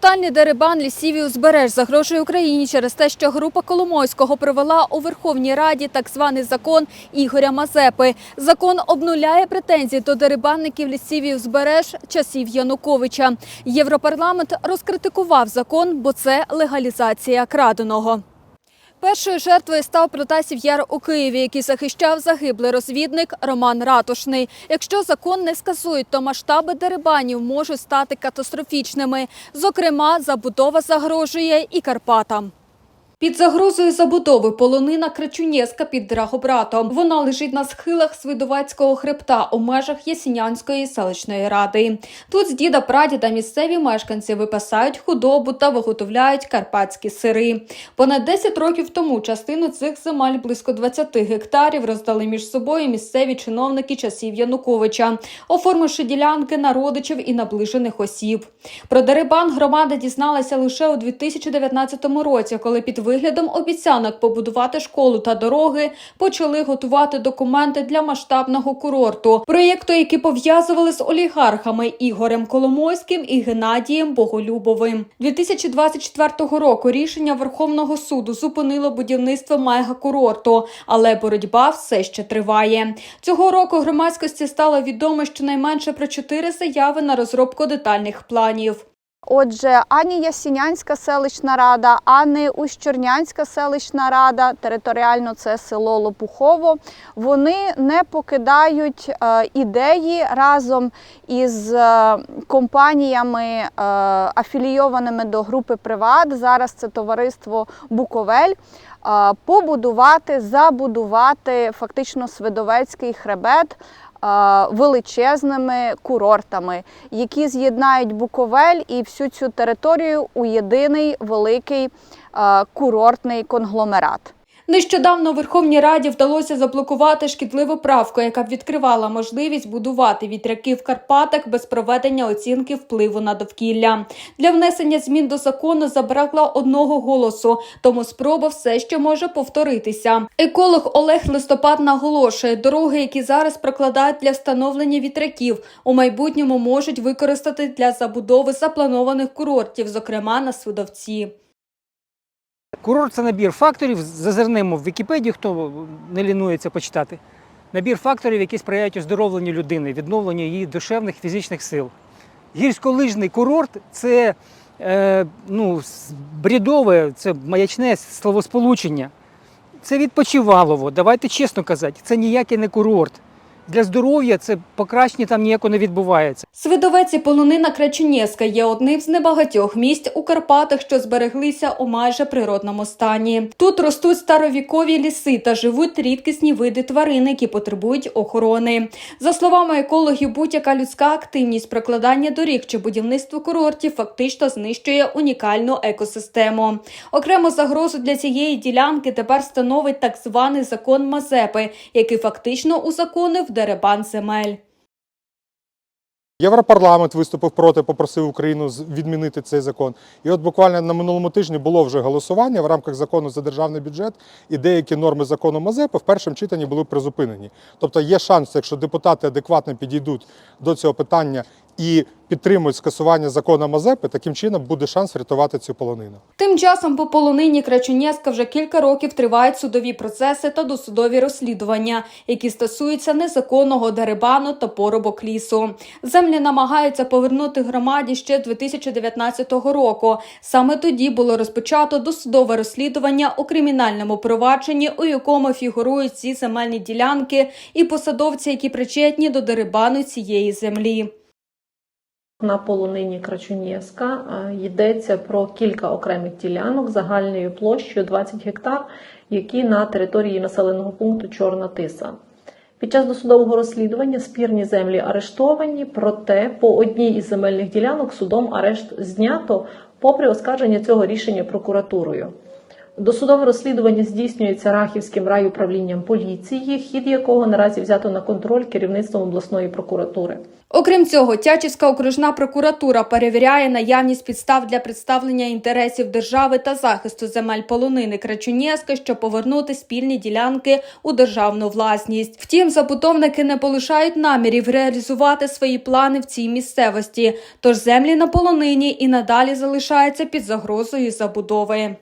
Тотальний дерибан лісів і узбереж загрожує Україні через те, що група Коломойського провела у Верховній Раді так званий закон Ігоря Мазепи. Закон обнуляє претензії до дерибанників лісів і узбереж часів Януковича. Європарламент розкритикував закон, бо це легалізація краденого. Першою жертвою став Протасів Яр у Києві, який захищав загиблий розвідник Роман Ратушний. Якщо закон не скасують, то масштаби дерибанів можуть стати катастрофічними. Зокрема, забудова загрожує і Карпатам. Під загрозою забудови полонина Крачунєска під Драгобратом. Вона лежить на схилах Свидовацького хребта у межах Ясінянської селищної ради. Тут з діда прадіда місцеві мешканці випасають худобу та виготовляють карпатські сири. Понад 10 років тому частину цих земель близько 20 гектарів роздали між собою місцеві чиновники часів Януковича, оформивши ділянки на родичів і наближених осіб. Про дерибан громада дізналася лише у 2019 році, коли під виглядом обіцянок побудувати школу та дороги почали готувати документи для масштабного курорту. Проєкту, які пов'язували з олігархами Ігорем Коломойським і Геннадієм Боголюбовим. 2024 року рішення Верховного суду зупинило будівництво мегакурорту, але боротьба все ще триває. Цього року громадськості стало відомо щонайменше про чотири заяви на розробку детальних планів. Отже, ані Ясінянська селищна рада, ані Ущорнянська селищна рада, територіально це село Лопухово, вони не покидають е, ідеї разом із е, компаніями, е, афілійованими до групи Приват. Зараз це товариство Буковель. Побудувати, забудувати фактично Свидовецький хребет величезними курортами, які з'єднають Буковель і всю цю територію у єдиний великий е, курортний конгломерат. Нещодавно Верховній Раді вдалося заблокувати шкідливу правку, яка б відкривала можливість будувати вітряки в Карпатах без проведення оцінки впливу на довкілля. Для внесення змін до закону забракло одного голосу, тому спроба все ще може повторитися. Еколог Олег Листопад наголошує, дороги, які зараз прокладають для встановлення вітряків, у майбутньому можуть використати для забудови запланованих курортів, зокрема на Свидовці. Курорт це набір факторів. Зазирнемо в Вікіпедію, хто не лінується почитати. Набір факторів, які сприяють оздоровленню людини, відновленню її душевних фізичних сил. Гірськолижний курорт це е, ну, бредове, це маячне словосполучення. Це відпочивалово. Давайте чесно казати, це ніякий не курорт. Для здоров'я це покращення там ніяко не відбувається. Свидовець і полонина Крачунєска є одним з небагатьох місць у Карпатах, що збереглися у майже природному стані. Тут ростуть старовікові ліси та живуть рідкісні види тварин, які потребують охорони. За словами екологів, будь-яка людська активність прокладання доріг чи будівництво курортів фактично знищує унікальну екосистему. Окрему загрозу для цієї ділянки тепер становить так званий закон Мазепи, який фактично узаконив деребан земель. Європарламент виступив проти, попросив Україну відмінити цей закон. І от буквально на минулому тижні було вже голосування в рамках закону за державний бюджет, і деякі норми закону Мазепи в першому читанні були призупинені. Тобто є шанс, якщо депутати адекватно підійдуть до цього питання і підтримують скасування закону Мазепи, таким чином буде шанс врятувати цю полонину. Тим часом по полонині Крачунєска вже кілька років тривають судові процеси та досудові розслідування, які стосуються незаконного дерибану та порубок лісу. Землі намагаються повернути громаді ще з 2019 року. Саме тоді було розпочато досудове розслідування у кримінальному провадженні, у якому фігурують ці земельні ділянки і посадовці, які причетні до дерибану цієї землі. На полонині Крачунєвська е, йдеться про кілька окремих ділянок загальною площею 20 гектар, які на території населеного пункту Чорна Тиса. Під час досудового розслідування спірні землі арештовані, проте по одній із земельних ділянок судом арешт знято, попри оскарження цього рішення прокуратурою. Досудове розслідування здійснюється Рахівським райуправлінням поліції, хід якого наразі взято на контроль керівництвом обласної прокуратури. Окрім цього, Тячівська окружна прокуратура перевіряє наявність підстав для представлення інтересів держави та захисту земель полонини Крачунєска, щоб повернути спільні ділянки у державну власність. Втім, забудовники не полишають намірів реалізувати свої плани в цій місцевості, тож землі на полонині і надалі залишаються під загрозою забудови.